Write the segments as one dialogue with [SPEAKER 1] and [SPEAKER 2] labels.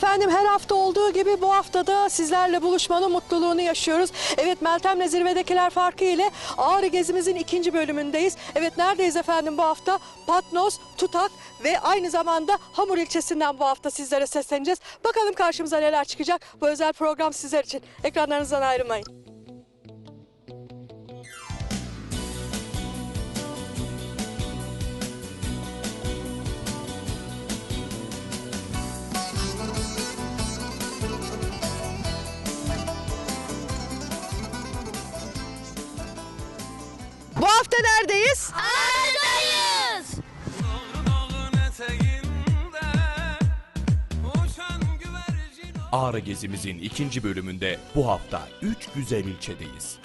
[SPEAKER 1] Efendim her hafta olduğu gibi bu haftada sizlerle buluşmanın mutluluğunu yaşıyoruz. Evet Meltem'le zirvedekiler farkı ile Ağrı gezimizin ikinci bölümündeyiz. Evet neredeyiz efendim bu hafta? Patnos, Tutak ve aynı zamanda Hamur ilçesinden bu hafta sizlere sesleneceğiz. Bakalım karşımıza neler çıkacak. Bu özel program sizler için. Ekranlarınızdan ayrılmayın. Neredeyiz?
[SPEAKER 2] Aradayız.
[SPEAKER 3] Dağın eteğinde uçan güvercin
[SPEAKER 4] Ağrı gezimizin ikinci bölümünde bu hafta 3 güzel ilçedeyiz.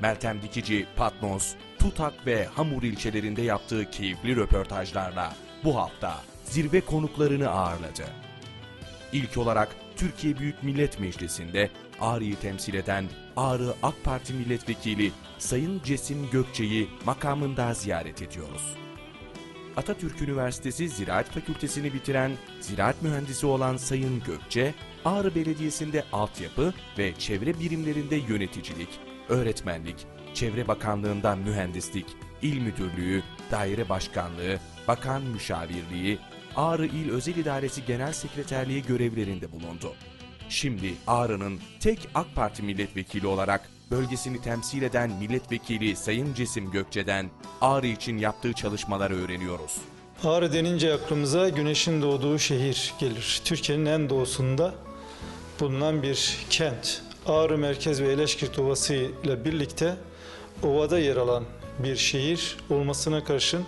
[SPEAKER 4] Meltem Dikici, Patmos, Tutak ve Hamur ilçelerinde yaptığı keyifli röportajlarla bu hafta zirve konuklarını ağırladı. İlk olarak Türkiye Büyük Millet Meclisi'nde Ağrı'yı temsil eden Ağrı AK Parti Milletvekili Sayın Cesim Gökçe'yi makamında ziyaret ediyoruz. Atatürk Üniversitesi Ziraat Fakültesini bitiren ziraat mühendisi olan Sayın Gökçe, Ağrı Belediyesi'nde altyapı ve çevre birimlerinde yöneticilik, öğretmenlik, Çevre Bakanlığı'nda mühendislik, il müdürlüğü, daire başkanlığı, bakan müşavirliği, Ağrı İl Özel İdaresi Genel Sekreterliği görevlerinde bulundu. Şimdi Ağrı'nın tek AK Parti milletvekili olarak bölgesini temsil eden milletvekili Sayın Cesim Gökçe'den Ağrı için yaptığı çalışmaları öğreniyoruz.
[SPEAKER 5] Ağrı denince aklımıza güneşin doğduğu şehir gelir. Türkiye'nin en doğusunda bulunan bir kent. Ağrı Merkez ve Eleşkirt Ovası ile birlikte ovada yer alan bir şehir olmasına karşın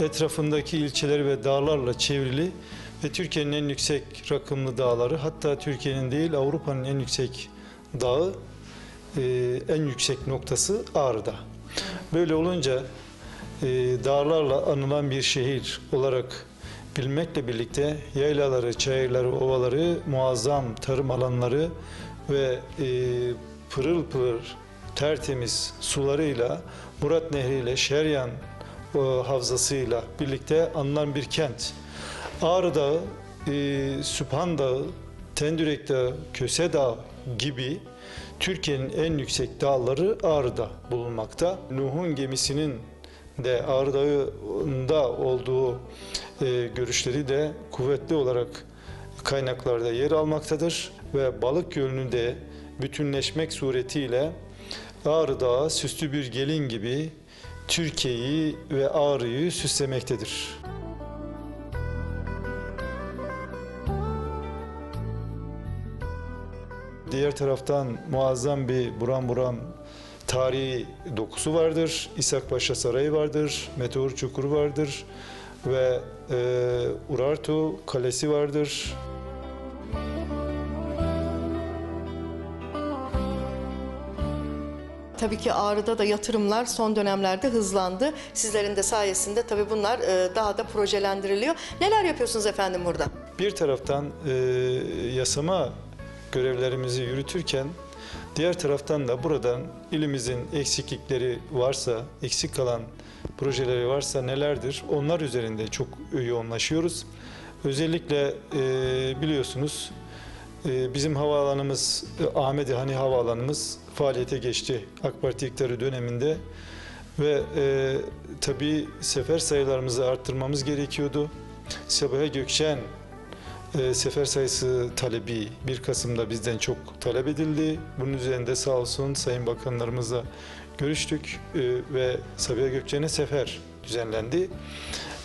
[SPEAKER 5] etrafındaki ilçeleri ve dağlarla çevrili ve Türkiye'nin en yüksek rakımlı dağları hatta Türkiye'nin değil Avrupa'nın en yüksek dağı e, en yüksek noktası Ağrı'da. Böyle olunca e, dağlarla anılan bir şehir olarak bilmekle birlikte yaylaları, çayırları, ovaları, muazzam tarım alanları ve e, pırıl pırıl tertemiz sularıyla, Murat Nehri ile Şeryan e, havzasıyla birlikte anılan bir kent. Ağrı Dağı, e, Süphan Dağı, Tendürek Dağı, Köse Dağı gibi Türkiye'nin en yüksek dağları Ağrı'da bulunmakta. Nuh'un gemisinin de Ağrı Dağı'nda olduğu e, görüşleri de kuvvetli olarak kaynaklarda yer almaktadır ve Balık Gölü'nü de bütünleşmek suretiyle Ağrı Dağı süslü bir gelin gibi Türkiye'yi ve Ağrı'yı süslemektedir. Diğer taraftan muazzam bir buram buram tarihi dokusu vardır. İshak Paşa Sarayı vardır, Meteor Çukuru vardır ve e, Urartu Kalesi vardır.
[SPEAKER 1] Tabii ki Ağrı'da da yatırımlar son dönemlerde hızlandı. Sizlerin de sayesinde tabii bunlar e, daha da projelendiriliyor. Neler yapıyorsunuz efendim burada?
[SPEAKER 5] Bir taraftan e, yasama görevlerimizi yürütürken diğer taraftan da buradan ilimizin eksiklikleri varsa, eksik kalan projeleri varsa nelerdir? Onlar üzerinde çok yoğunlaşıyoruz. Özellikle e, biliyorsunuz e, bizim havaalanımız e, Ahmedi Hani Havaalanımız faaliyete geçti AK Parti iktidarı döneminde ve e, tabii sefer sayılarımızı arttırmamız gerekiyordu. Sabiha Gökçen e, sefer sayısı talebi 1 Kasım'da bizden çok talep edildi. Bunun üzerinde sağ olsun Sayın Bakanlarımızla görüştük e, ve Sabiha Gökçen'e sefer düzenlendi.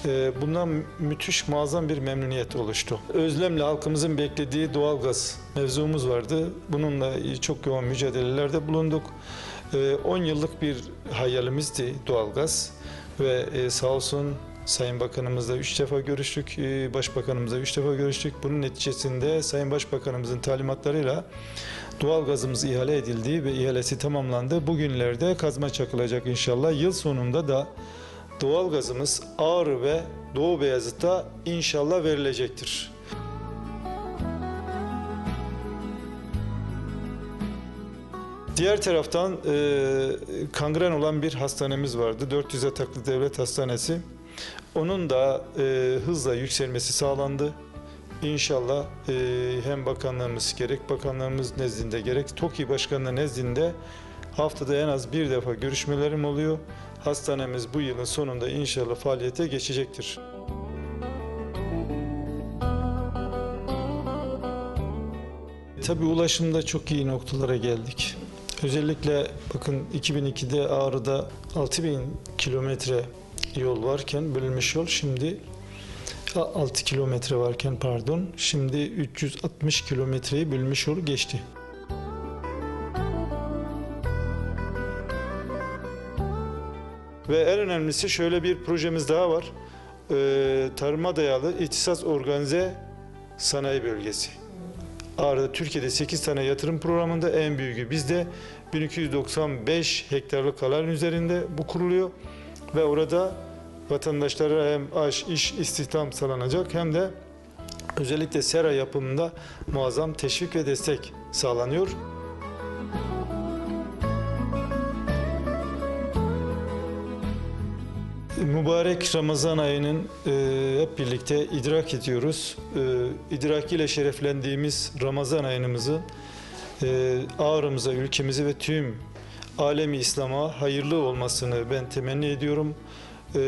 [SPEAKER 5] E, bundan müthiş muazzam bir memnuniyet oluştu. Özlemle halkımızın beklediği doğalgaz mevzumuz vardı. Bununla çok yoğun mücadelelerde bulunduk. E, 10 yıllık bir hayalimizdi doğalgaz ve e, sağ olsun Sayın Bakanımızla üç defa görüştük, e, Başbakanımızla üç defa görüştük. Bunun neticesinde Sayın Başbakanımızın talimatlarıyla doğal gazımız ihale edildi ve ihalesi tamamlandı. Bugünlerde kazma çakılacak inşallah. Yıl sonunda da doğal gazımız Ağrı ve Doğu Beyazıt'ta inşallah verilecektir. Diğer taraftan e, kangren olan bir hastanemiz vardı. 400 yataklı devlet hastanesi. Onun da e, hızla yükselmesi sağlandı. İnşallah e, hem bakanlarımız gerek bakanlarımız nezdinde gerek TOKİ Başkanlığı nezdinde haftada en az bir defa görüşmelerim oluyor. Hastanemiz bu yılın sonunda inşallah faaliyete geçecektir. Tabii ulaşımda çok iyi noktalara geldik. Özellikle bakın 2002'de Ağrı'da 6000 kilometre yol varken bölünmüş yol şimdi 6 kilometre varken pardon şimdi 360 kilometreyi bölünmüş yolu geçti. Ve en önemlisi şöyle bir projemiz daha var. Ee, tarıma dayalı ihtisas organize sanayi bölgesi. Ağrı'da Türkiye'de 8 tane yatırım programında en büyüğü bizde 1295 hektarlık alan üzerinde bu kuruluyor ve orada vatandaşlara hem aş, iş, istihdam sağlanacak hem de özellikle sera yapımında muazzam teşvik ve destek sağlanıyor. Mübarek Ramazan ayının e, hep birlikte idrak ediyoruz. E, idrakiyle şereflendiğimiz Ramazan ayımızın e, ağrımıza, ülkemize ve tüm alemi İslam'a hayırlı olmasını ben temenni ediyorum. E,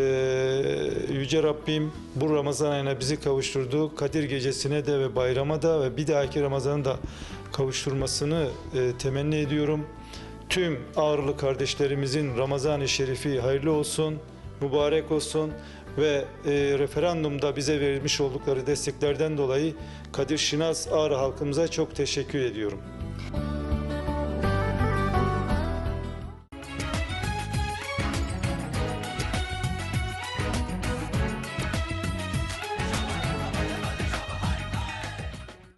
[SPEAKER 5] Yüce Rabbim bu Ramazan ayına bizi kavuşturdu. Kadir gecesine de ve bayrama da ve bir dahaki Ramazan'ı da kavuşturmasını e, temenni ediyorum. Tüm ağırlı kardeşlerimizin Ramazan-ı Şerifi hayırlı olsun, mübarek olsun ve e, referandumda bize verilmiş oldukları desteklerden dolayı Kadir Şinas Ağrı halkımıza çok teşekkür ediyorum.